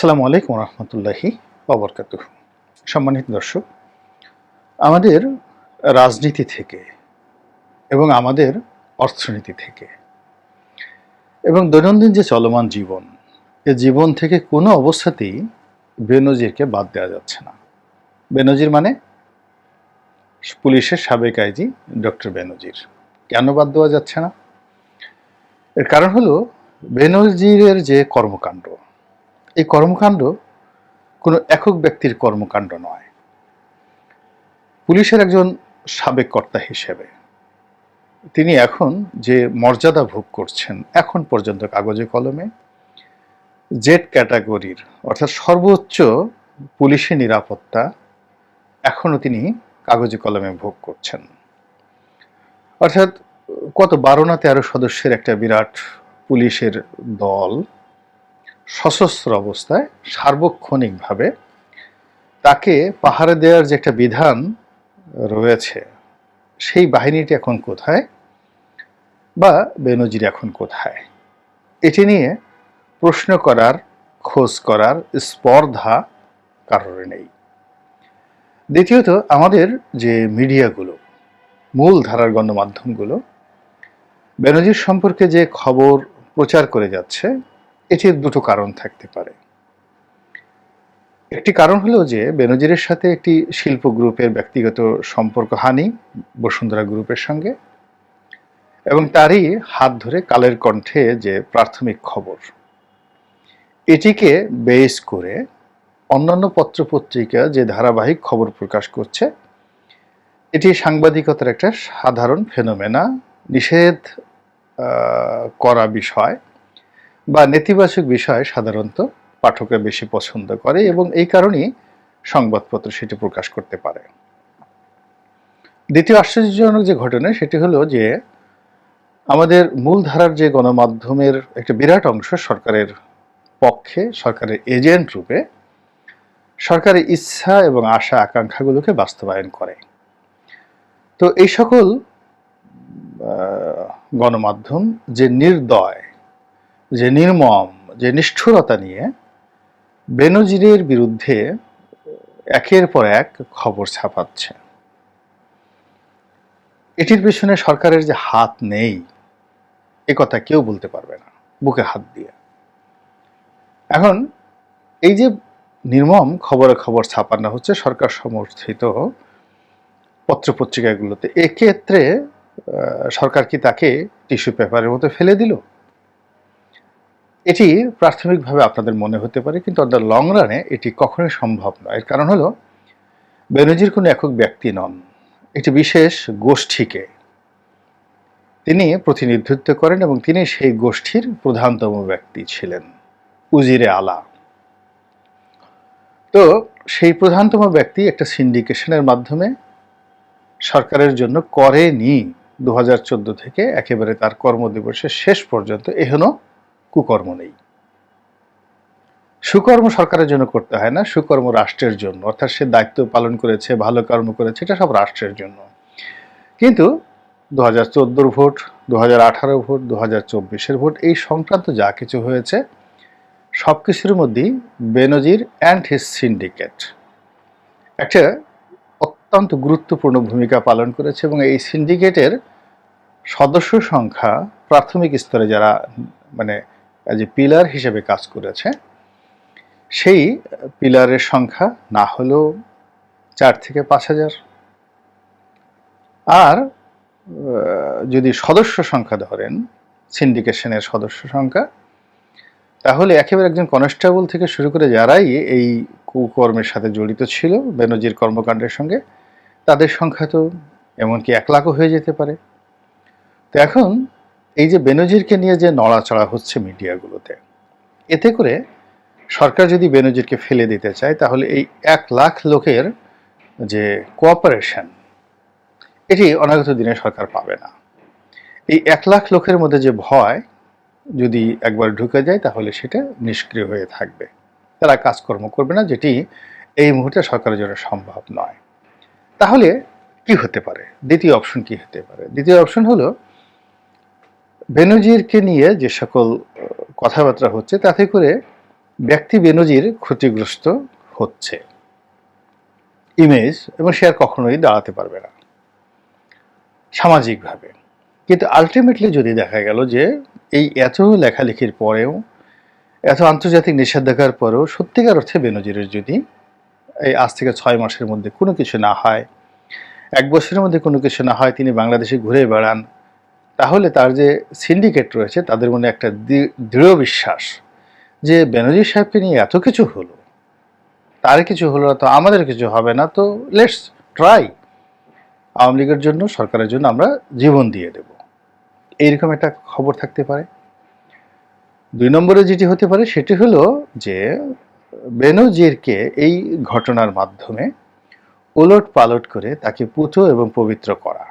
আসসালামু আলাইকুম রহমতুল্লাহি অবরকাত সম্মানিত দর্শক, আমাদের রাজনীতি থেকে এবং আমাদের অর্থনীতি থেকে এবং দৈনন্দিন যে চলমান জীবন, এ জীবন থেকে কোনো অবস্থাতেই বেনজিরকে বাদ দেওয়া যাচ্ছে না। বেনজির মানে? পুলিশের সাবেক আইজি ডক্টর বেনজির। কেন বাদ দেওয়া যাচ্ছে না? এর কারণ হলো, বেনজিরের যে কর্মকাণ্ড এই কর্মকাণ্ড কোনো একক ব্যক্তির কর্মকাণ্ড নয়। পুলিশের একজন সাবেক কর্তা হিসেবে তিনি এখন যে মর্যাদা ভোগ করছেন এখন পর্যন্ত কাগজে কলমে, জেড ক্যাটাগরির অর্থাৎ সর্বোচ্চ পুলিশি নিরাপত্তা এখনও তিনি কাগজে কলমে ভোগ করছেন। অর্থাৎ কত বারো না তেরো সদস্যের একটা বিরাট পুলিশের দল সশস্ত্র অবস্থায় সার্বক্ষণিকভাবে তাকে পাহাড়ে দেওয়ার যে একটা বিধান রয়েছে, সেই বাহিনীটি এখন কোথায় বা বেনজির এখন কোথায়? এটি নিয়ে প্রশ্ন করার, খোঁজ করার স্পর্ধা কারোর নেই। দ্বিতীয়ত, আমাদের যে মিডিয়াগুলো, মূল ধারার গণমাধ্যমগুলো, বেনজির সম্পর্কে যে খবর প্রচার করে যাচ্ছে এটির দুটো কারণ থাকতে পারে। একটি কারণ হলো যে বেনজিরের সাথে একটি শিল্প গ্রুপের ব্যক্তিগত সম্পর্ক হানি বসুন্ধরা গ্রুপের সঙ্গে এবং তারই হাত ধরে কালের কণ্ঠে যে প্রাথমিক খবর। এটিকে বেস করে অন্যান্য পত্রপত্রিকা যে ধারাবাহিক খবর প্রকাশ করছে, এটি সাংবাদিকতার একটা সাধারণ ফেনোমেনা, নিষেধ করা বিষয়। বা নেতিবাচক বিষয় সাধারণত পাঠকরা বেশি পছন্দ করে এবং এই কারণেই সংবাদপত্র সেটি প্রকাশ করতে পারে। দ্বিতীয় আশ্চর্যজনক যে ঘটনা সেটি হলো যে আমাদের মূলধারার যে গণমাধ্যমের একটা বিরাট অংশ সরকারের পক্ষে, সরকারের এজেন্ট রূপে সরকারের ইচ্ছা এবং আশা আকাঙ্ক্ষাগুলোকে বাস্তবায়ন করে। তো এই সকল গণমাধ্যম যে নির্দয় যে নির্মম, যে নিষ্ঠুরতা নিয়ে বেনজিরের বিরুদ্ধে একের পর এক খবর ছাপাচ্ছে। এটির পেছনে সরকারের যে হাত নেই, এ কথা কেউ বলতে পারবে না, বুকে হাত দিয়ে। এখন এই যে নির্মম খবরে খবর ছাপানো হচ্ছে, সরকার সমর্থিত পত্রপত্রিকাগুলোতে, এক্ষেত্রে সরকার কি তাকে টিস্যু পেপারের মতো ফেলে দিল? এটি প্রাথমিকভাবে আপনাদের মনে হতে পারে, কিন্তু অন দ্য লং রানে এটি কখনোই সম্ভব নয়। এর কারণ হলো, বেনজির কোনো একক ব্যক্তি নন। একটি বিশেষ গোষ্ঠীকে তিনি প্রতিনিধিত্ব করেন এবং তিনি সেই গোষ্ঠীর প্রধানতম ব্যক্তি ছিলেন, উজিরে আলা। তো সেই প্রধানতম ব্যক্তি একটা সিন্ডিকেশনের মাধ্যমে সরকারের জন্য করেনি। দু হাজার চোদ্দ থেকে একেবারে তার কর্মদিবসের শেষ পর্যন্ত এখনও কুকর্ম নেই। সুকর্ম সরকারের জন্য করতে হয় না, সুকর্ম রাষ্ট্রের জন্য। অর্থাৎ সে দায়িত্ব পালন করেছে, ভালো কর্ম করেছে, এটা সব রাষ্ট্রের জন্য। কিন্তু দু হাজার চোদ্দোর ভোট, দু হাজার আঠারো ভোট, দু হাজার চব্বিশের ভোট, এই সংক্রান্ত যা কিছু হয়েছে, সব কিছুর মধ্যেই বেনজির অ্যান্ড হিস সিন্ডিকেট একটা অত্যন্ত গুরুত্বপূর্ণ ভূমিকা পালন করেছে এবং এই সিন্ডিকেটের সদস্য সংখ্যা প্রাথমিক স্তরে যারা মানে যে পিলার হিসেবে কাজ করেছে, সেই পিলারের সংখ্যা না হলেও চার থেকে পাঁচ হাজার। আর যদি সদস্য সংখ্যা ধরেন সিন্ডিকেশনের সদস্য সংখ্যা, তাহলে একেবারে একজন কনস্টেবল থেকে শুরু করে যারাই এই কুকর্মের সাথে জড়িত ছিল, বেনজির কর্মকাণ্ডের সঙ্গে, তাদের সংখ্যা তো এমনকি এক লাখও হয়ে যেতে পারে। তো এখন এই যে বেনজিরকে নিয়ে যে নড়াচড়া হচ্ছে মিডিয়াগুলোতে, এতে করে সরকার যদি বেনজিরকে ফেলে দিতে চায়, তাহলে এই এক লাখ লোকের যে কোঅপারেশন এটি অনাগত দিনে সরকার পাবে না। এই এক লাখ লোকের মধ্যে যে ভয় যদি একবার ঢুকে যায়, তাহলে সেটা নিষ্ক্রিয় হয়ে থাকবে। তারা কাজকর্ম করবে না, যেটি এই মুহূর্তে সরকারের জন্য সম্ভব নয়। তাহলে কি হতে পারে? দ্বিতীয় অপশন কি হতে পারে? দ্বিতীয় অপশন হলো বেনজিরকে নিয়ে যে সকল কথাবার্তা হচ্ছে, তাতে করে ব্যক্তি বেনজির ক্ষতিগ্রস্ত হচ্ছে। ইমেজ, এবং সে আর কখনোই দাঁড়াতে পারবে না, সামাজিকভাবে। কিন্তু আলটিমেটলি যদি দেখা গেল যে এই এত লেখালেখির পরেও, এত আন্তর্জাতিক নিষেধাজ্ঞার পরেও সত্যিকার অর্থে বেনজিরের যদি এই আজ থেকে ছয় মাসের মধ্যে কোনো কিছু না হয়, এক বছরের মধ্যে কোনো কিছু না হয়, তিনি বাংলাদেশে ঘুরে বেড়ান তাহলে তার যে সিন্ডিকেট রয়েছে, তাদের মনে একটা দৃঢ় বিশ্বাস যে বেনজির সাহেবকে নিয়ে এত কিছু হলো, তার কিছু হলো না তো আমাদের কিছু হবে না, তো লেটস ট্রাই আওয়ামী লীগের জন্য, সরকারের জন্য আমরা জীবন দিয়ে দেব। এইরকম একটা খবর থাকতে পারে। দুই নম্বরে যেটি হতে পারে, সেটি হলো যে বেনজিরকে এই ঘটনার মাধ্যমে ওলট পালট করে তাকে পুতো এবং পবিত্র করা।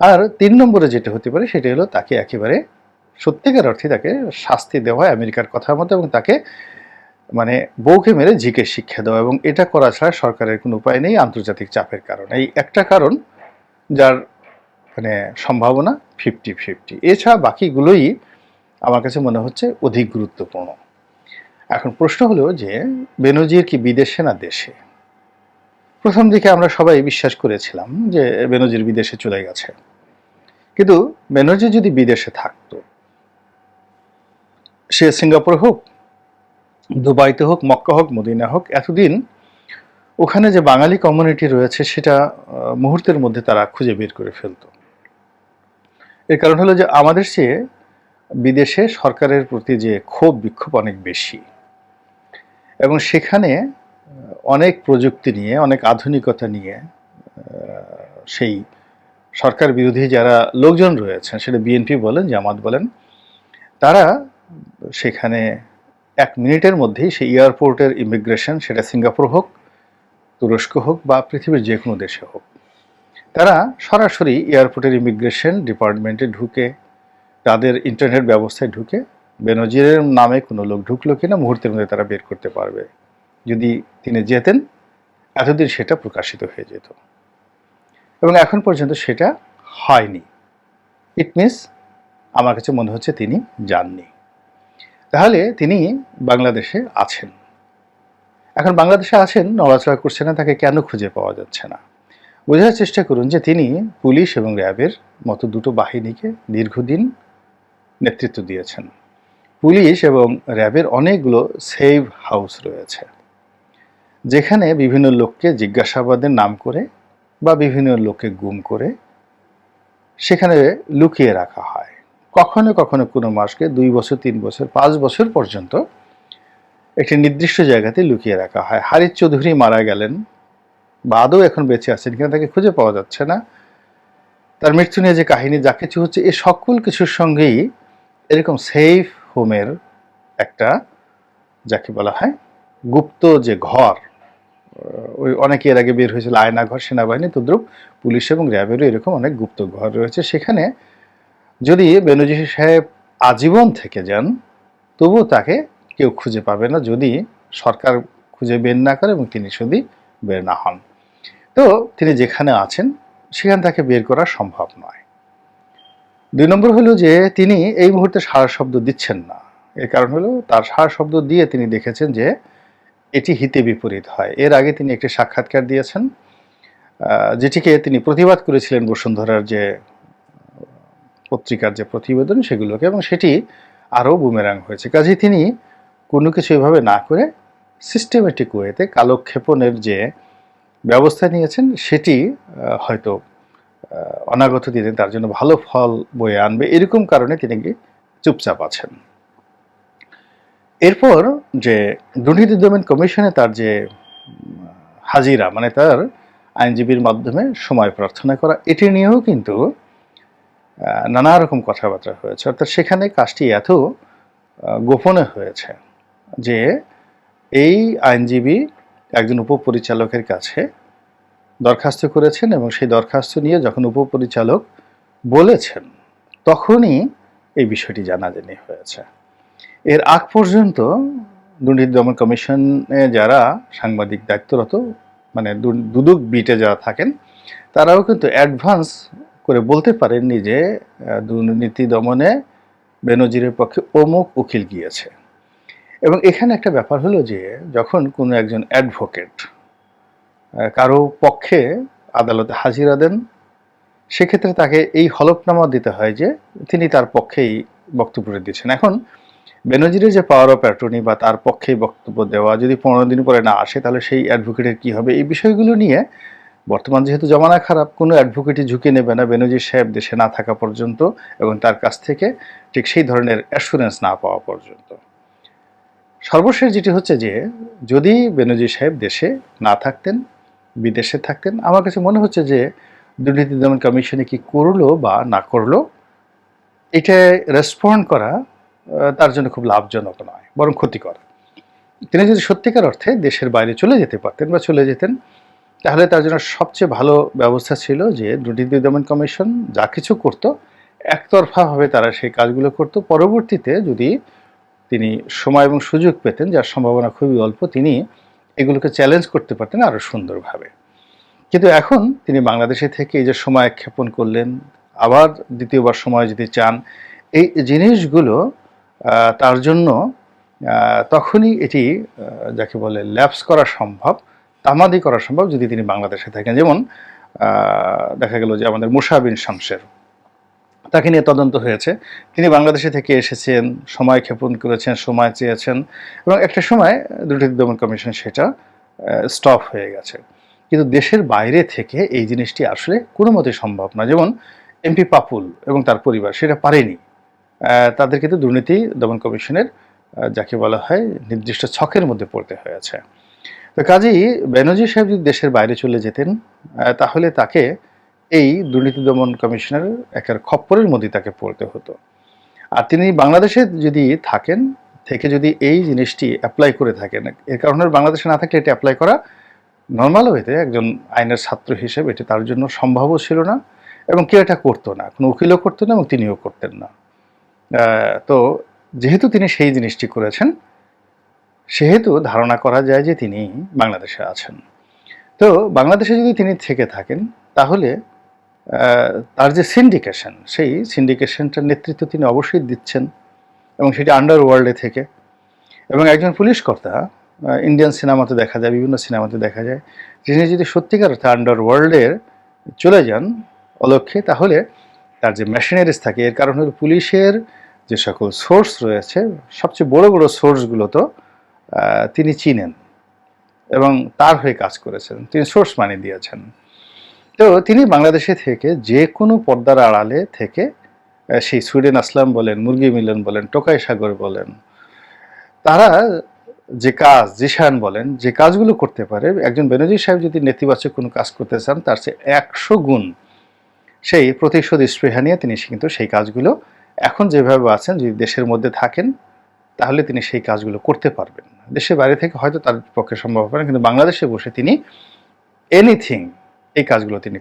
আর তিন নম্বরে যেটা হতে পারে সেটি হলো তাকে একেবারে সত্যিকার অর্থে তাকে শাস্তি দেওয়া হয় আমেরিকার কথার মতো এবং তাকে মানে বউকে মেরে জিকে শিক্ষা দেওয়া এবং এটা করা ছাড়া সরকারের কোনো উপায় নেই আন্তর্জাতিক চাপের কারণে। এই একটা কারণ যার মানে সম্ভাবনা ফিফটি ফিফটি এছাড়া বাকিগুলোই আমার কাছে মনে হচ্ছে অধিক গুরুত্বপূর্ণ। এখন প্রশ্ন হলো যে, বেনজির কি বিদেশে না দেশে? প্রথম দিকে আমরা সবাই বিশ্বাস করেছিলাম যে বেনজির বিদেশে চলে গেছে। কিন্তু বেনজির যদি বিদেশে থাকতো, সে সিঙ্গাপুর হোক, দুবাইতে হোক, মক্কা হোক, মদিনা হোক, এতদিন ওখানে যে বাঙালি কমিউনিটি রয়েছে সেটা মুহূর্তের মধ্যে তারা খুঁজে বের করে ফেলতো। এর কারণ হলো যে আমাদের চেয়ে বিদেশে সরকারের প্রতি যে ক্ষোভ, বিক্ষোভ অনেক বেশি। এবং সেখানে অনেক প্রযুক্তি নিয়ে, অনেক আধুনিকতা নিয়ে সেই সরকার বিরোধী যারা লোকজন রয়েছেন, সেটা বিএনপি বলেন, জামাত বলেন, তারা সেখানে এক মিনিটের মধ্যেই সেই এয়ারপোর্টের ইমিগ্রেশন, সেটা সিঙ্গাপুর হোক, তুরস্ক হোক বা পৃথিবীর যে কোনো দেশে হোক, তারা সরাসরি এয়ারপোর্টের ইমিগ্রেশন ডিপার্টমেন্টে ঢুকে, তাদের ইন্টারনেট ব্যবস্থায় ঢুকে, বেনজিরের নামে কোনো লোক ঢুকলো কিনা, মুহূর্তের মধ্যে তারা বের করতে পারবে। যদি তিনি যেতেন, এতদিন সেটা প্রকাশিত হয়ে যেত। এবং এখন পর্যন্ত সেটা হয়নি। ইট মিনস আমার কাছে মনে হচ্ছে তিনি যাননি। তাহলে তিনি বাংলাদেশে আছেন। এখন বাংলাদেশে আছেন, নড়াচড়া করছে না, তাকে কেন খুঁজে পাওয়া যাচ্ছে না? বোঝার চেষ্টা করুন যে তিনি পুলিশ এবং র্যাবের মতো দুটো বাহিনীকে দীর্ঘদিন নেতৃত্ব দিয়েছেন। পুলিশ এবং র্যাবের অনেকগুলো সেভ হাউস রয়েছে। যেখানে বিভিন্ন লোককে জিজ্ঞাসাবাদের নাম করে বা বিভিন্ন লোককে গুম করে সেখানে লুকিয়ে রাখা হয়। কখনো কখনো কোনো মাসকে দুই বছর, তিন বছর, পাঁচ বছর পর্যন্ত একটি নির্দিষ্ট জায়গাতে লুকিয়ে রাখা হয়। হারিত চৌধুরী মারা গেলেন বা আদৌ এখন বেঁচে আছেন কিনা তাকে খুঁজে পাওয়া যাচ্ছে না। তার মৃত্যু নিয়ে যে কাহিনী, যা কিছু হচ্ছে, এ সকল কিছুর সঙ্গেই এরকম সেফ হোমের একটা, যাকে বলা হয় গুপ্ত যে ঘর ওই অনেকে এর আগে বের হয়েছিল আয়না ঘর সেনাবাহিনী, তদ্রুপ, পুলিশ এবং র্যাবেরও এরকম অনেক গুপ্ত ঘর রয়েছে। সেখানে যদি বেনজির সাহেব আজীবন থেকে যান, তবুও তাকে কেউ খুঁজে পাবে না যদি সরকার খুঁজে বের না করে এবং তিনি শুধু বের না হন। তো তিনি যেখানে আছেন, সেখান থেকে বের করা সম্ভব নয়। দুই নম্বর হলো যে তিনি এই মুহূর্তে সারা শব্দ দিচ্ছেন না। এর কারণ হলো তার সারা শব্দ দিয়ে তিনি দেখেছেন যে এটি হিতে বিপরীত হয়। এর আগে তিনি একটি সাক্ষাৎকার দিয়েছেন যেটিকে তিনি প্রতিবাদ করেছিলেন বসুন্ধরার যে পত্রিকার যে প্রতিবেদন সেগুলোকে এবং সেটি আরও বুমেরাং হয়েছে। কাজেই তিনি কোনো কিছু এভাবে না করে সিস্টেমেটিক ওয়েতে কালক্ষেপণের যে ব্যবস্থা নিয়েছেন, সেটি হয়তো অনাগত দিনে তার জন্য ভালো ফল বয়ে আনবে। এরকম কারণে তিনি চুপচাপ আছেন। এরপর যে দুর্নীতি দমন কমিশনে তার যে হাজিরা মানে তার আইনজীবীর মাধ্যমে সময় প্রার্থনা করা, এটি নিয়েও কিন্তু নানা রকম কথাবার্তা হয়েছে। অর্থাৎ সেখানে কাজটি এত গোপনে হয়েছে যে এই আইনজীবী একজন উপপরিচালকের কাছে দরখাস্ত করেছেন এবং সেই দরখাস্ত নিয়ে যখন উপপরিচালক বলেছেন, তখনই এই বিষয়টি জানাজানি হয়েছে। এর আগ পর্যন্ত দুর্নীতি দমন কমিশনে যারা সাংবাদিক দায়িত্বরত মানে দুদক বিটে যারা থাকেন, তারাও কিন্তু অ্যাডভান্স করে বলতে পারেননি যে দুর্নীতি দমনে বেনজিরের পক্ষে অমুক উকিল গিয়েছে। এবং এখানে একটা ব্যাপার হলো যে, যখন কোনো একজন অ্যাডভোকেট কারও পক্ষে আদালতে হাজিরা দেন, সেক্ষেত্রে তাকে এই হলফনামা দিতে হয় যে, তিনি তার পক্ষেই বক্তব্য দিচ্ছেন এখন বেনজিরের যে পাওয়ার অফ অ্যাটর্নি বা তার পক্ষেই বক্তব্য দেওয়া যদি পনেরো দিন পরে না আসে, তাহলে সেই অ্যাডভোকেটের কি হবে? এই বিষয়গুলো নিয়ে বর্তমান যেহেতু জমানা খারাপ, কোনো অ্যাডভোকেটই ঝুঁকে নেবে না। বেনজির সাহেব দেশে না থাকা পর্যন্ত এবং তার কাছ থেকে ঠিক সেই ধরনের অ্যাসুরেন্স না পাওয়া পর্যন্ত। সর্বশেষ যেটি হচ্ছে যে, যদি বেনজির সাহেব দেশে না থাকতেন, বিদেশে থাকতেন, আমার কাছে মনে হচ্ছে যে দুর্নীতি দমন কমিশনে কি করল বা না করল, এটা রেসপন্ড করা তার জন্য খুব লাভজনক নয়, বরং ক্ষতিকর। তিনি যদি সত্যিকার অর্থে দেশের বাইরে চলে যেতে পারতেন বা চলে যেতেন, তাহলে তার জন্য সবচেয়ে ভালো ব্যবস্থা ছিল যে দুর্নীতি দমন কমিশন যা কিছু করত একতরফাভাবে তারা সেই কাজগুলো করত। পরবর্তীতে যদি তিনি সময় এবং সুযোগ পেতেন, যার সম্ভাবনা খুবই অল্প, তিনি এগুলোকে চ্যালেঞ্জ করতে পারতেন আরও সুন্দরভাবে। কিন্তু এখন তিনি বাংলাদেশে থেকে এই যে সময় ক্ষেপণ করলেন, আবার দ্বিতীয়বার সময় যদি চান, এই জিনিসগুলো তার জন্য তখনই এটি যাকে বলে ল্যাপস করা সম্ভব, তামাদি করা সম্ভব যদি তিনি বাংলাদেশে থাকেন। যেমন দেখা গেল যে আমাদের মুসা বিন শামসের। তাকে নিয়ে তদন্ত হয়েছে। তিনি বাংলাদেশে থেকে এসেছেন, সময় ক্ষেপণ করেছেন, সময় চেয়েছেন এবং একটা সময় দুর্নীতি দমন কমিশন সেটা স্টপ হয়ে গেছে। কিন্তু দেশের বাইরে থেকে এই জিনিসটি আসলে কোনো মতে সম্ভব না। যেমন এমপি পাপুল এবং তার পরিবার, সেটা পারেনি। তাদের কিন্তু দুর্নীতি দমন কমিশনের যাকে বলা হয় নির্দিষ্ট ছকের মধ্যে পড়তে হয়েছে। তো কাজেই ব্যানার্জি সাহেব যদি দেশের বাইরে চলে যেতেন তাহলে তাকে এই দুর্নীতি দমন কমিশনের একের খপ্পরের মধ্যে তাকে পড়তে হতো। আর তিনি বাংলাদেশে যদি থাকেন, থেকে যদি এই জিনিসটি অ্যাপ্লাই করে থাকেন, এর কারণে বাংলাদেশে না থাকলে এটা অ্যাপ্লাই করা নর্মাল হইতে একজন আইনের ছাত্র হিসেবে এটা তার জন্য সম্ভবও ছিল না এবং কেউ এটা করতো না। কোনো উকিলও করতো না এবং তিনিও করতেন না। তো যেহেতু তিনি সেই জিনিসটি করেছেন, সেহেতু ধারণা করা যায় যে তিনি বাংলাদেশে আছেন। তো বাংলাদেশে যদি তিনি থেকে থাকেন, তাহলে তার যে সিন্ডিকেশন সেই সিন্ডিকেশনটার নেতৃত্ব তিনি অবশ্যই দিচ্ছেন এবং সেটি আন্ডার ওয়ার্ল্ডে থেকে। এবং একজন পুলিশ কর্তা ইন্ডিয়ান সিনেমাতে দেখা যায়, বিভিন্ন সিনেমাতে দেখা যায়, যিনি যদি সত্যিকার অর্থে আন্ডার ওয়ার্ল্ডের চলে যান অলক্ষ্যে তাহলে তার যে মেশিনারিজ থাকে, এর কারণ হলো পুলিশের যে সকল সোর্স রয়েছে, সবচেয়ে বড় বড় সোর্সগুলো তো তিনি চিনেন এবং তার হয়ে কাজ করেছেন। তিনি সোর্স মানি দিয়েছেন। তো তিনি বাংলাদেশে থেকে যে কোনো পর্দার আড়ালে থেকে সেই সুইডেন আসলাম বলেন, মুরগি মিলন বলেন, টোকাই সাগর বলেন, তারা যে কাজ, জিশান বলেন, যে কাজগুলো করতে পারে, একজন বেনজির সাহেব যদি নেতিবাচক কোনো কাজ করতে চান, তার চেয়ে একশো গুণ সেই প্রতিশোধ স্পৃহা নিয়ে তিনি কিন্তু সেই কাজগুলো এখন যেভাবে আছেন, যদি দেশের মধ্যে থাকেন, তাহলে তিনি সেই কাজগুলো করতে পারবেন। দেশের বাইরে থেকে হয়তো তার পক্ষে সম্ভব হবে না, কিন্তু বাংলাদেশে বসে তিনি এনিথিং এই কাজগুলো তিনি